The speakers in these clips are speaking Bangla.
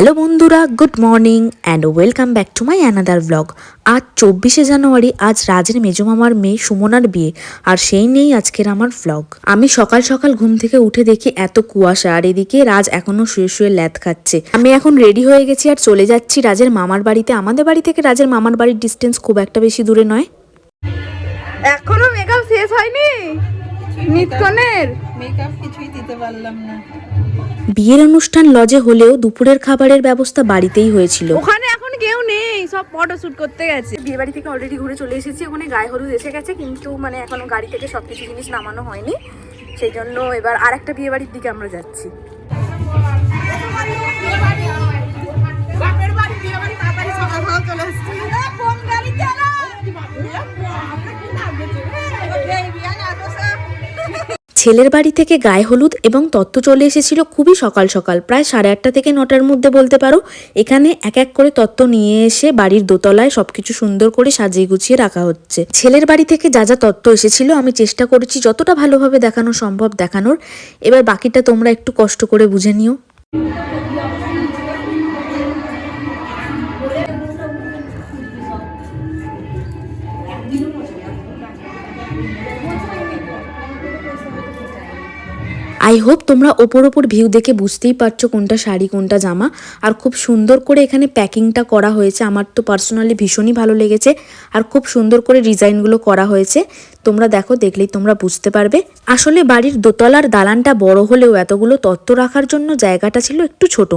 হ্যালো বন্ধুরা good morning and welcome back to my another blog আজ চব্বিশে জানুয়ারি আজ রাজের মেজমামার মেয়ে সুমনার বিয়ে আর সেই নিয়েই আজকের আমার ব্লগ আমি সকাল সকাল ঘুম থেকে উঠে দেখি এত কুয়াশা আর এদিকে রাজ এখনও শুয়ে শুয়ে ল্যাদ খাচ্ছে। আমি এখন রেডি হয়ে গেছি আর চলে যাচ্ছি রাজের মামার বাড়িতে। আমাদের বাড়ি থেকে রাজের মামার বাড়ির ডিস্টেন্স খুব একটা বেশি দূরে নয়। এখনও মেকআপ শেষ হয়নি? নিতকনের মেকআপ কিছুই দিতে পারলাম না। বিয়ের অনুষ্ঠান লজে হলেও দুপুরের খাবারের ব্যবস্থা বাড়িতেই হয়েছিল। ওখানে এখন কেউ নেই সব ফটো শুট করতে গেছে। বিয়ে বাড়ি থেকে অলরেডি ঘুরে চলে এসেছি ওখানে গায়ে হলুদ এসে গেছে কিন্তু মানে এখনও গাড়ি থেকে সব কিছু জিনিস নামানো হয়নি। সেই জন্য এবার আর একটা বিয়ে বাড়ির দিকে আমরা যাচ্ছি। ছেলের বাড়ি থেকে গায়ে হলুদ এবং তত্ত্ব চলে এসেছিল খুবই সকাল সকাল। প্রায় সাড়ে আটটা থেকে নটার মধ্যে বলতে পারো। এখানে এক এক করে তত্ত্ব নিয়ে এসে বাড়ির দোতলায় সবকিছু সুন্দর করে সাজিয়ে গুছিয়ে রাখা হচ্ছে। ছেলের বাড়ি থেকে যা যা তত্ত্ব এসেছিল আমি চেষ্টা করেছি যতটা ভালোভাবে দেখানো সম্ভব দেখানোর। এবার বাকিটা তোমরা একটু কষ্ট করে বুঝে নিও। আই হোপ তোমরা ওপর ওপর ভিউ দেখে বুঝতেই পারছ কোনটা শাড়ি, কোনটা জামা। আর খুব সুন্দর করে এখানে প্যাকিংটা করা হয়েছে। আমার তো পার্সোনালি ভীষণই ভালো লেগেছে। আর খুব সুন্দর করে ডিজাইনগুলো করা হয়েছে। তোমরা দেখো, দেখলেই তোমরা বুঝতে পারবে। আসলে বাড়ির দোতলার দালানটা বড় হলেও এতগুলো তত্ত্ব রাখার জন্য জায়গাটা ছিল একটু ছোট।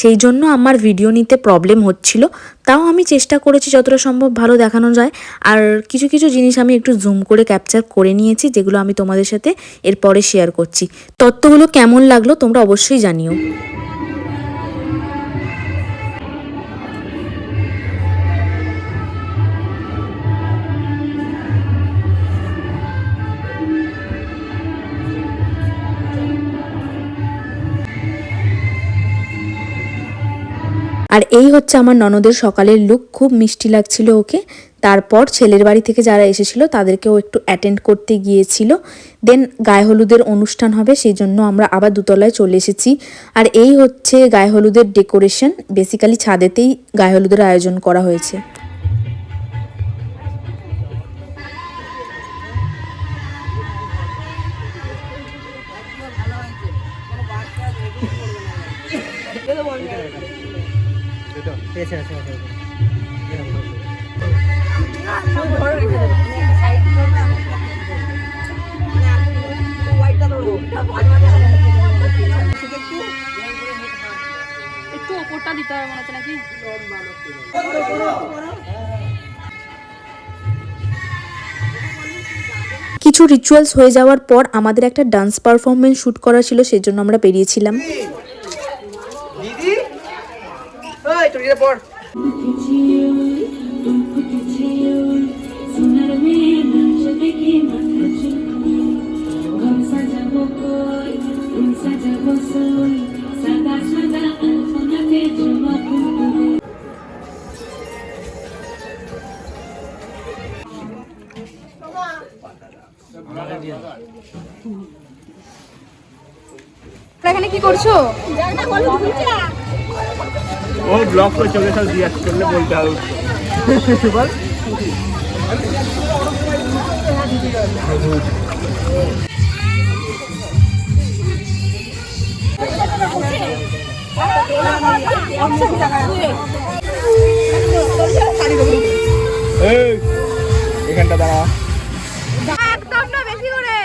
সেই জন্য আমার ভিডিও নিতে প্রবলেম হচ্ছিল। তাও আমি চেষ্টা করেছি যতটা সম্ভব ভালো দেখানো যায়। আর কিছু কিছু জিনিস আমি একটু জুম করে ক্যাপচার করে নিয়েছি, যেগুলো আমি তোমাদের সাথে এরপরে শেয়ার করছি। তত্ত্বগুলো কেমন লাগল তোমরা অবশ্যই জানিও। আর এই হচ্ছে আমার ননদের সকালের লুক খুব মিষ্টি লাগছিল ওকে। তারপর ছেলের বাড়ি থেকে যারা এসেছিল তাদেরকেও একটু অ্যাটেন্ড করতে গিয়েছিল দেন গায়ে হলুদের অনুষ্ঠান হবে সেই জন্য আমরা আবার দুতলায় চলে এসেছি আর এই হচ্ছে গায়ে হলুদের ডেকোরেশন বেসিক্যালি ছাদেতেই গায়ে হলুদের আয়োজন করা হয়েছে একটু ওপরটা দিতে হবে মনে হচ্ছে নাকি? কিছু রিচুয়ালস হয়ে যাওয়ার পর আমাদের একটা ডান্স পারফরমেন্স শ্যুট করা ছিল সেই জন্য আমরা বেরিয়েছিলাম। দিদি? এখানে কি করছ? ও ব্লক করে চলে সব জিজ্ঞাসা করলে বলতে হবে। বল। এখানটা দাঁড়া। একদম না বেশি করে।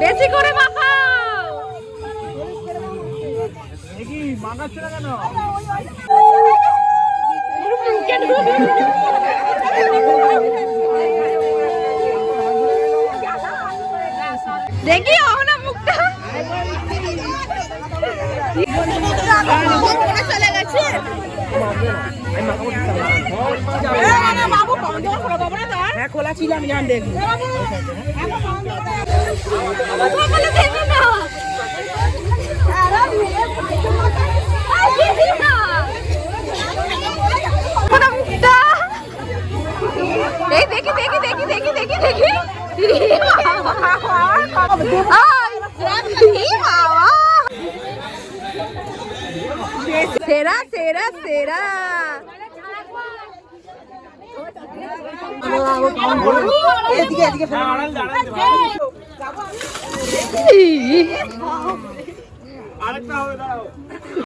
বেশি করে মাখাও। মাগাচ্ছে না কেন? দেখি অহনা মুখটা। চলে গেছে হ্যাঁ খোলা দেখব সকালে দেখবে না আরে মেয়ে দেখি দেখি ই বাবা, আই, ই বাবা। সেরা সেরা সেরা। আরেকটা হবে দাঁড়াও